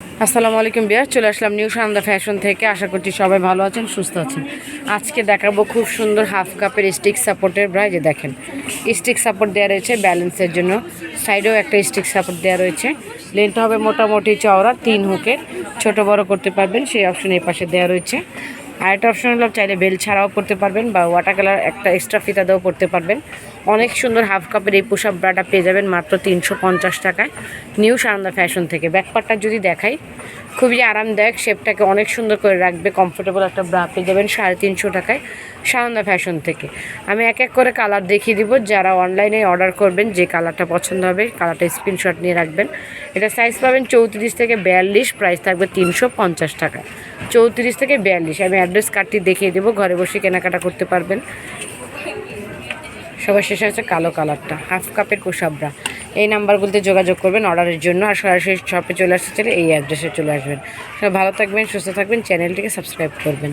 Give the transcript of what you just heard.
আসসালামু আলাইকুম বিয়ার, চলে আসলাম নিউ সান্দা ফ্যাশন থেকে। আশা করছি সবাই ভালো আছেন, সুস্থ আছেন। আজকে দেখাবো খুব সুন্দর হাফ কাপের স্টিক সাপোর্টের ব্রা যে দেখেন স্টিক সাপোর্ট দেওয়া রয়েছে ব্যালেন্সের জন্য। সাইডেও একটা স্টিক সাপোর্ট দেওয়া রয়েছে। লেন্থ হবে মোটামুটি চওড়া, তিন হুকের ছোট বড় করতে পারবেন, সেই অপশন এই পাশে দেওয়া রয়েছে। আর একটা অপশন হলো, চাইলে বেল ছাড়াও পড়তে পারবেন বা ওয়াটার কালার একটা এক্সট্রা ফিতা দিয়েও পড়তে পারবেন। অনেক সুন্দর হাফ কাপের এই পোশাক ব্রাটা পেয়ে যাবেন মাত্র তিনশো পঞ্চাশ টাকায় নিউ সানন্দা ফ্যাশন থেকে। ব্যাকপারটা যদি দেখাই, খুবই আরামদায়ক শেপটাকে অনেক সুন্দর করে রাখবে কমফোর্টেবল একটা ব্রা পেয়ে যাবেন সাড়ে তিনশো টাকায় সানন্দা ফ্যাশন থেকে। আমি এক এক করে কালার দেখিয়ে দিব, যারা অনলাইনে অর্ডার করবেন, যে কালারটা পছন্দ হবে কালারটা স্ক্রিনশট নিয়ে রাখবেন। এটা সাইজ পাবেন চৌত্রিশ থেকে বিয়াল্লিশ প্রাইস থাকবে তিনশো পঞ্চাশ টাকা চৌত্রিশ থেকে বিয়াল্লিশ, আমি অ্যাড্রেস কার্ডটি দেখিয়ে দেবো। ঘরে বসে কেনাকাটা করতে পারবেন। সবার শেষে হচ্ছে কালো কালারটা, হাফ কাপের কোষাবরা এই নাম্বারগুলোতে যোগাযোগ করবেন অর্ডারের জন্য, আর সরাসরি শপে চলে আসতে চাইলে এই অ্যাড্রেসে চলে আসবেন। সবাই ভালো থাকবেন, সুস্থ থাকবেন, চ্যানেলটিকে সাবস্ক্রাইব করবেন।